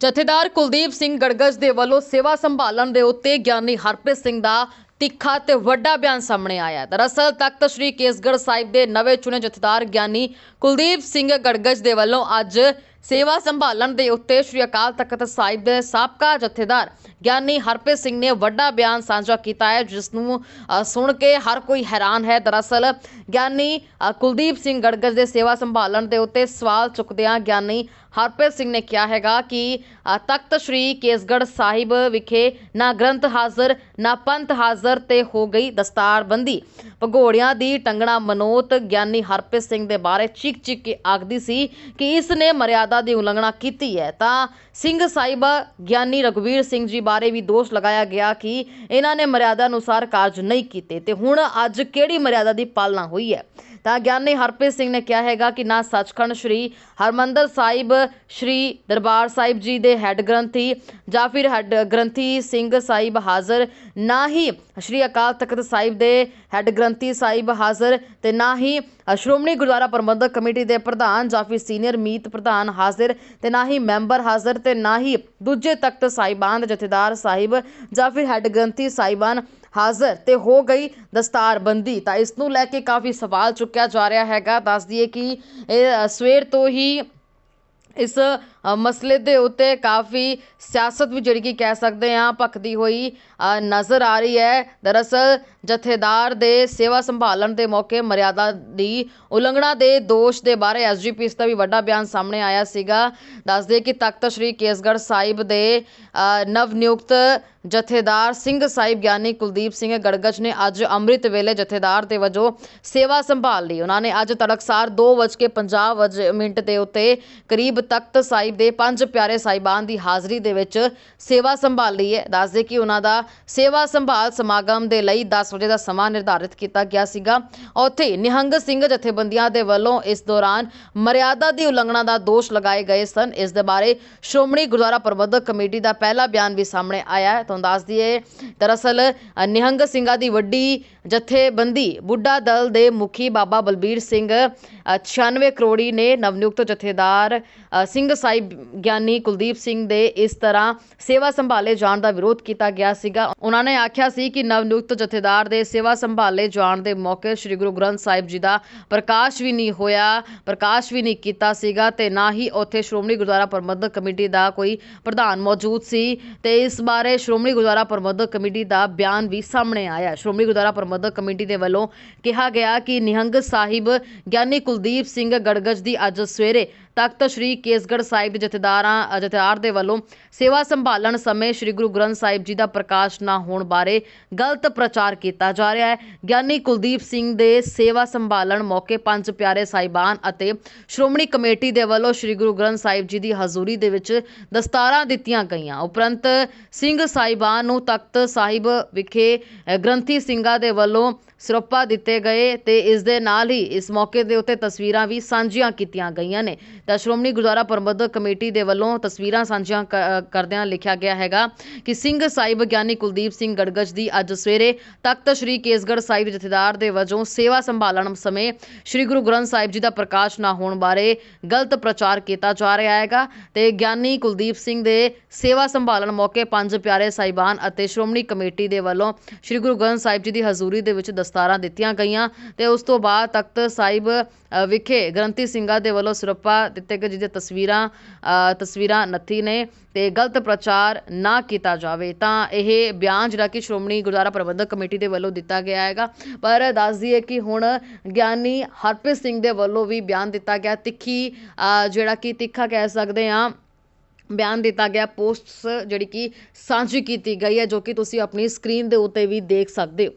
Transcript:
ਜਥੇਦਾਰ ਕੁਲਦੀਪ ਸਿੰਘ ਗੜਗੜ ਦੇ ਵੱਲੋਂ ਸੇਵਾ ਸੰਭਾਲਣ ਦੇ ਉੱਤੇ ਗਿਆਨੀ ਹਰਪ੍ਰੀਤ ਸਿੰਘ ਦਾ ਤਿੱਖਾ ਤੇ ਵੱਡਾ ਬਿਆਨ ਸਾਹਮਣੇ ਆਇਆ ਦਰਅਸਲ ਤਖਤ ਸ੍ਰੀ ਕੇਸਗੜ੍ਹ ਸਾਹਿਬ ਦੇ ਨਵੇਂ ਚੁਣੇ ਜਥੇਦਾਰ ਗਿਆਨੀ ਕੁਲਦੀਪ ਸਿੰਘ ਗੜਗੜ ਦੇ ਵੱਲੋਂ ਅੱਜ ਸੇਵਾ ਸੰਭਾਲਣ ਦੇ ਉੱਤੇ ਸ੍ਰੀ ਅਕਾਲ ਤਖਤ ਸਾਹਿਬ ਦੇ ਸਾਬਕਾ ਜਥੇਦਾਰ ਗਿਆਨੀ ਹਰਪ੍ਰੀਤ ਸਿੰਘ ਨੇ ਵੱਡਾ ਬਿਆਨ ਸਾਂਝਾ ਕੀਤਾ ਹੈ, ਜਿਸ ਨੂੰ ਸੁਣ ਕੇ ਹਰ ਕੋਈ ਹੈਰਾਨ ਹੈ। ਦਰਅਸਲ ਗਿਆਨੀ ਕੁਲਦੀਪ ਸਿੰਘ ਗੜਗੜ ਦੇ ਸੇਵਾ ਸੰਭਾਲਣ ਦੇ ਉੱਤੇ ਸਵਾਲ ਚੁੱਕਦਿਆਂ ਗਿਆਨੀ ਹਰਪ੍ਰੀਤ ਸਿੰਘ ਨੇ ਕਿਹਾ ਹੈਗਾ ਕਿ ਤਖਤ ਸ੍ਰੀ ਕੇਸਗੜ੍ਹ ਸਾਹਿਬ ਵਿਖੇ ਨਾ ਗ੍ਰੰਥ ਹਾਜ਼ਰ, ਨਾ ਪੰਥ ਹਾਜ਼ਰ ਤੇ ਹੋ ਗਈ ਦਸਤਾਰਬੰਦੀ। ਭਗੋੜਿਆਂ ਦੀ ਟੰਗਣਾ ਮਨੋਤ ਗਿਆਨੀ ਹਰਪ੍ਰੀਤ ਸਿੰਘ ਦੇ ਬਾਰੇ ਚੀਕ ਚੀਕ ਕੇ ਆਖਦੀ ਸੀ ਕਿ ਇਸ ਨੇ ਮਰਿਆਦਾ ਦੀ ਉਲੰਘਣਾ ਕੀਤੀ ਹੈ। ਤਾਂ ਸਿੰਘ ਸਾਹਿਬ, ਗਿਆਨੀ ਰਘਵੀਰ ਸਿੰਘ ਜੀ ਬਾਰੇ ਵੀ ਦੋਸ਼ ਲਗਾਇਆ ਗਿਆ ਕਿ ਇਹਨਾਂ ਨੇ ਮਰਿਆਦਾ ਅਨੁਸਾਰ ਕਾਰਜ ਨਹੀਂ ਕੀਤੇ ਤੇ ਹੁਣ ਅੱਜ ਕਿਹੜੀ ਮਰਿਆਦਾ ਦੀ ਪਾਲਣਾ ਹੋਈ ਹੈ? ਤਾਂ ਗਿਆਨੀ ਹਰਪ੍ਰੀਤ ਸਿੰਘ ਨੇ ਕਿਹਾ ਹੈਗਾ ਕਿ ਨਾ ਸੱਚਖੰਡ ਸ੍ਰੀ ਹਰਮੰਦਰ ਸਾਹਿਬ, ਸ੍ਰੀ ਦਰਬਾਰ ਸਾਹਿਬ ਜੀ ਦੇ ਹੈੱਡ ਗ੍ਰੰਥੀ ਜਾਂ ਫਿਰ ਹੈੱਡ ਗ੍ਰੰਥੀ ਸਿੰਘ ਸਾਹਿਬ ਹਾਜ਼ਰ, ਨਾ ਹੀ ਸ੍ਰੀ ਅਕਾਲ ਤਖਤ ਸਾਹਿਬ ਦੇ ਹੈੱਡ ਗ੍ਰੰਥੀ ਸਾਹਿਬ ਹਾਜ਼ਰ ਤੇ ਨਾ ਹੀ ਸ਼੍ਰੋਮਣੀ ਗੁਰਦੁਆਰਾ ਪ੍ਰਬੰਧਕ ਕਮੇਟੀ ਦੇ ਪ੍ਰਧਾਨ ਜਾਂ ਫਿਰ ਸੀਨੀਅਰ ਮੀਤ ਪ੍ਰਧਾਨ ਹਾਜ਼ਰ ਤੇ ਨਾ ਹੀ ਮੈਂਬਰ ਹਾਜ਼ਰ ਤੇ ਨਾ ਹੀ ਦੂਜੇ ਤਖਤ ਸਾਹਿਬਾਨ ਦੇ ਜਥੇਦਾਰ ਸਾਹਿਬ ਜਾਂ ਫਿਰ ਹੈੱਡ ਗ੍ਰੰਥੀ ਸਾਹਿਬਾਨ ਹਾਜ਼ਰ ਤੇ ਹੋ ਗਈ ਦਸਤਾਰਬੰਦੀ। ਤਾਂ ਇਸ ਨੂੰ ਲੈ ਕੇ ਕਾਫੀ ਸਵਾਲ ਚੁੱਕਿਆ ਜਾ ਰਿਹਾ ਹੈਗਾ। ਦੱਸ ਦਈਏ ਕਿ ਇਹ ਸਵੇਰ ਤੋਂ ਹੀ ਇਸ ਮਸਲੇ ਦੇ ਉੱਤੇ ਕਾਫੀ ਸਿਆਸਤ ਵੀ ਜਿਹੜੀ ਕਿ ਕਹਿ ਸਕਦੇ ਹਾਂ ਭਖਦੀ ਹੋਈ ਨਜ਼ਰ ਆ ਰਹੀ ਹੈ। ਦਰਅਸਲ ਜਥੇਦਾਰ ਦੇ ਸੇਵਾ ਸੰਭਾਲਣ ਦੇ ਮੌਕੇ ਮਰਿਆਦਾ ਦੀ ਉਲੰਘਣਾ ਦੇ ਦੋਸ਼ ਦੇ ਬਾਰੇ ਐਸਜੀਪੀ ਇਸ ਦਾ ਵੀ ਵੱਡਾ ਬਿਆਨ ਸਾਹਮਣੇ ਆਇਆ ਸੀਗਾ। ਦੱਸਦੇ ਕਿ ਤਖਤ ਸ੍ਰੀ ਕੇਸਗੜ੍ਹ ਸਾਹਿਬ ਦੇ ਨਵ ਨਿਯੁਕਤ ਜਥੇਦਾਰ ਸਿੰਘ ਸਾਹਿਬ ਗਿਆਨੀ ਕੁਲਦੀਪ ਸਿੰਘ ਗੜਗਜ ਨੇ ਅੱਜ ਅੰਮ੍ਰਿਤ ਵੇਲੇ ਜਥੇਦਾਰ ਦੇ ਵਜੋਂ ਸੇਵਾ ਸੰਭਾਲ ਲਈ। ਉਹਨਾਂ ਨੇ ਅੱਜ ਤੜਕਸਾਰ 2:50 ਵਜੇ ਮਿੰਟ ਦੇ ਉੱਤੇ ਕਰੀਬ ਤਖਤ ਸਾਹਿਬ ਦੇ ਪੰਜ ਪਿਆਰੇ ਸਾਹਿਬਾਨ ਦੀ ਹਾਜ਼ਰੀ ਦੇ ਵਿੱਚ ਸੇਵਾ ਸੰਭਾਲ ਲਈ ਹੈ। ਦੱਸਦੇ ਕਿ ਉਹਨਾਂ ਦਾ ਸੇਵਾ ਸੰਭਾਲ ਸਮਾਗਮ ਦੇ ਲਈ 10 ਵਜੇ ਦਾ ਸਮਾਂ ਨਿਰਧਾਰਿਤ ਕੀਤਾ ਗਿਆ ਸੀਗਾ। ਉੱਥੇ ਨਿਹੰਗ ਸਿੰਘ ਜਥੇਬੰਦੀਆਂ ਦੇ ਵੱਲੋਂ ਇਸ ਦੌਰਾਨ ਮਰਿਆਦਾ ਦੀ ਉਲੰਘਣਾ ਦਾ ਦੋਸ਼ ਲਗਾਏ ਗਏ ਸਨ। ਇਸ ਦੇ ਬਾਰੇ ਸ਼੍ਰੋਮਣੀ ਗੁਰਦੁਆਰਾ ਪ੍ਰਬੰਧਕ ਕਮੇਟੀ ਦਾ ਪਹਿਲਾ ਬਿਆਨ ਵੀ ਸਾਹਮਣੇ ਆਇਆ ਹੈ। ਤੁਹਾਨੂੰ ਦੱਸ ਦਈਏ ਦਰਅਸਲ ਨਿਹੰਗ ਸਿੰਘਾਂ ਦੀ ਵੱਡੀ ਜਥੇਬੰਦੀ ਬੁੱਢਾ ਦਲ ਦੇ ਮੁਖੀ ਬਾਬਾ ਬਲਬੀਰ ਸਿੰਘ ਅ, 96 ਕਰੋੜੀ ਨੇ ਨਵਨਿਯੁਕਤ ਜਥੇਦਾਰ ਸਿੰਘ ਸਾਹਿਬ ਗਿਆਨੀ ਕੁਲਦੀਪ ਸਿੰਘ ਦੇ ਇਸ ਤਰ੍ਹਾਂ ਸੇਵਾ ਸੰਭਾਲੇ ਜਾਣ ਦਾ ਵਿਰੋਧ ਕੀਤਾ ਗਿਆ ਸੀਗਾ। ਉਹਨਾਂ ਨੇ ਆਖਿਆ ਸੀ ਕਿ ਨਵਨਿਯੁਕਤ ਜਥੇਦਾਰ ਦੇ ਸੇਵਾ ਸੰਭਾਲੇ ਜਾਣ ਦੇ ਮੌਕੇ ਸ੍ਰੀ ਗੁਰੂ ਗ੍ਰੰਥ ਸਾਹਿਬ ਜੀ ਦਾ ਪ੍ਰਕਾਸ਼ ਵੀ ਨਹੀਂ ਹੋਇਆ, ਪ੍ਰਕਾਸ਼ ਵੀ ਨਹੀਂ ਕੀਤਾ ਸੀਗਾ ਤੇ ਨਾ ਹੀ ਉੱਥੇ ਸ਼੍ਰੋਮਣੀ ਗੁਰਦੁਆਰਾ ਪ੍ਰਬੰਧਕ ਕਮੇਟੀ ਦਾ ਕੋਈ ਪ੍ਰਧਾਨ ਮੌਜੂਦ ਸੀ ਤੇ ਇਸ ਬਾਰੇ ਸ਼੍ਰੋਮਣੀ ਗੁਰਦੁਆਰਾ ਪ੍ਰਬੰਧਕ ਕਮੇਟੀ ਦਾ ਬਿਆਨ ਵੀ ਸਾਹਮਣੇ ਆਇਆ। ਸ਼੍ਰੋਮਣੀ ਗੁਰਦੁਆਰਾ ਪ੍ਰਬੰਧਕ ਕਮੇਟੀ ਦੇ ਵੱਲੋਂ ਕਿਹਾ ਗਿਆ ਕਿ ਨਿਹੰਗ ਸਾਹਿਬ ਗਿਆਨੀ ਕੁਲਦੀਪ ਸਿੰਘ ਗੜਗੜ ਦੀ ਅੱਜ ਸਵੇਰੇ ਤਖਤ ਸ੍ਰੀ ਕੇਸਗੜ੍ਹ ਸਾਹਿਬ ਦੇ ਜਥੇਦਾਰਾਂ, ਜਥੇਦਾਰ ਦੇ ਵੱਲੋਂ ਸੇਵਾ ਸੰਭਾਲਣ ਸਮੇਂ ਸ੍ਰੀ ਗੁਰੂ ਗ੍ਰੰਥ ਸਾਹਿਬ ਜੀ ਦਾ ਪ੍ਰਕਾਸ਼ ਨਾ ਹੋਣ ਬਾਰੇ ਗਲਤ ਪ੍ਰਚਾਰ ਕੀਤਾ ਜਾ ਰਿਹਾ ਹੈ। ਗਿਆਨੀ ਕੁਲਦੀਪ ਸਿੰਘ ਦੇ ਸੇਵਾ ਸੰਭਾਲਣ ਮੌਕੇ ਪੰਜ ਪਿਆਰੇ ਸਾਹਿਬਾਨ ਅਤੇ ਸ਼੍ਰੋਮਣੀ ਕਮੇਟੀ ਦੇ ਵੱਲੋਂ ਸ੍ਰੀ ਗੁਰੂ ਗ੍ਰੰਥ ਸਾਹਿਬ ਜੀ ਦੀ ਹਜ਼ੂਰੀ ਦੇ ਵਿੱਚ ਦਸਤਾਰਾਂ ਦਿੱਤੀਆਂ ਗਈਆਂ। ਉਪਰੰਤ ਸਿੰਘ ਸਾਹਿਬਾਨ ਨੂੰ ਤਖਤ ਸਾਹਿਬ ਵਿਖੇ ਗ੍ਰੰਥੀ ਸਿੰਘਾਂ ਦੇ ਵੱਲੋਂ ਸਿਰੋਪਾ ਦਿੱਤੇ ਗਏ ਤੇ ਇਸ ਦੇ ਨਾਲ ਹੀ ਇਸ ਮੌਕੇ ਦੇ ਉੱਤੇ ਤਸਵੀਰਾਂ ਵੀ ਸਾਂਝੀਆਂ ਕੀਤੀਆਂ ਗਈਆਂ ਨੇ। ਤਾਂ ਸ਼੍ਰੋਮਣੀ ਗੁਰਦੁਆਰਾ ਪ੍ਰਬੰਧਕ ਕਮੇਟੀ ਦੇ ਵੱਲੋਂ ਤਸਵੀਰਾਂ ਸਾਂਝੀਆਂ ਕ- ਕਰਦਿਆਂ ਲਿਖਿਆ ਗਿਆ ਹੈਗਾ ਕਿ ਸਿੰਘ ਸਾਹਿਬ ਗਿਆਨੀ ਕੁਲਦੀਪ ਸਿੰਘ ਗੜਗੜ ਦੀ ਅੱਜ ਸਵੇਰੇ ਤਖਤ ਸ੍ਰੀ ਕੇਸਗੜ੍ਹ ਸਾਹਿਬ ਜਥੇਦਾਰ ਦੇ ਵਜੋਂ ਸੇਵਾ ਸੰਭਾਲਣ ਸਮੇਂ ਸ੍ਰੀ ਗੁਰੂ ਗ੍ਰੰਥ ਸਾਹਿਬ ਜੀ ਦਾ ਪ੍ਰਕਾਸ਼ ਨਾ ਹੋਣ ਬਾਰੇ ਗਲਤ ਪ੍ਰਚਾਰ ਕੀਤਾ ਜਾ ਰਿਹਾ ਹੈਗਾ ਤੇ ਗਿਆਨੀ ਕੁਲਦੀਪ ਸਿੰਘ ਦੇ ਸੇਵਾ ਸੰਭਾਲਣ ਮੌਕੇ ਪੰਜ ਪਿਆਰੇ ਸਾਹਿਬਾਨ ਅਤੇ ਸ਼੍ਰੋਮਣੀ ਕਮੇਟੀ ਦੇ ਵੱਲੋਂ ਸ੍ਰੀ ਗੁਰੂ ਗ੍ਰੰਥ ਸਾਹਿਬ ਜੀ ਦੀ ਹਜ਼ੂਰੀ ਦੇ ਵਿੱਚ ਦਸਤਾਰਾਂ ਦਿੱਤੀਆਂ ਗਈਆਂ ਤੇ ਉਸ ਤੋਂ ਬਾਅਦ ਤਖਤ ਸਾਹਿਬ ਵਿਖੇ ਗ੍ਰੰਥੀ ਸਿੰਘਾਂ ਦੇ ਵੱਲੋਂ ਸਿਰੋਪਾ ਦਿੱਤੇ ਗਏ, ਜਿਹਦੇ ਤਸਵੀਰਾਂ ਤਸਵੀਰਾਂ ਨੱਥੀ ਨੇ ਤੇ ਗਲਤ ਪ੍ਰਚਾਰ ਨਾ ਕੀਤਾ ਜਾਵੇ। ਤਾਂ ਇਹ ਬਿਆਨ ਜਿਹੜਾ ਕਿ ਸ਼੍ਰੋਮਣੀ ਗੁਰਦੁਆਰਾ ਪ੍ਰਬੰਧਕ ਕਮੇਟੀ ਦੇ ਵੱਲੋਂ ਦਿੱਤਾ ਗਿਆ ਹੈਗਾ। ਪਰ ਦੱਸ ਦਈਏ ਕਿ ਹੁਣ ਗਿਆਨੀ ਹਰਪ੍ਰੀਤ ਸਿੰਘ ਦੇ ਵੱਲੋਂ ਵੀ ਬਿਆਨ ਦਿੱਤਾ ਗਿਆ। ਤਿੱਖੀ ਜਿਹੜਾ ਕਿ ਤਿੱਖਾ ਕਹਿ ਸਕਦੇ ਹਾਂ, ਬਿਆਨ ਦਿੱਤਾ ਗਿਆ। ਪੋਸਟਸ ਜਿਹੜੀ ਕਿ ਸਾਂਝੀ ਕੀਤੀ ਗਈ ਹੈ, ਜੋ ਕਿ ਤੁਸੀਂ ਆਪਣੀ ਸਕਰੀਨ ਦੇ ਉੱਤੇ ਵੀ ਦੇਖ ਸਕਦੇ ਹੋ।